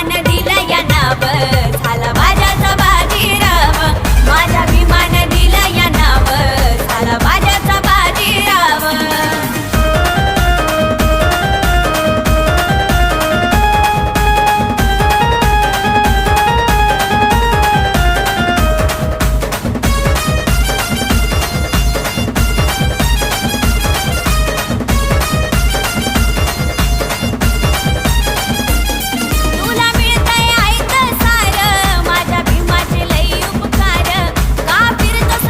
மனதில எனவர்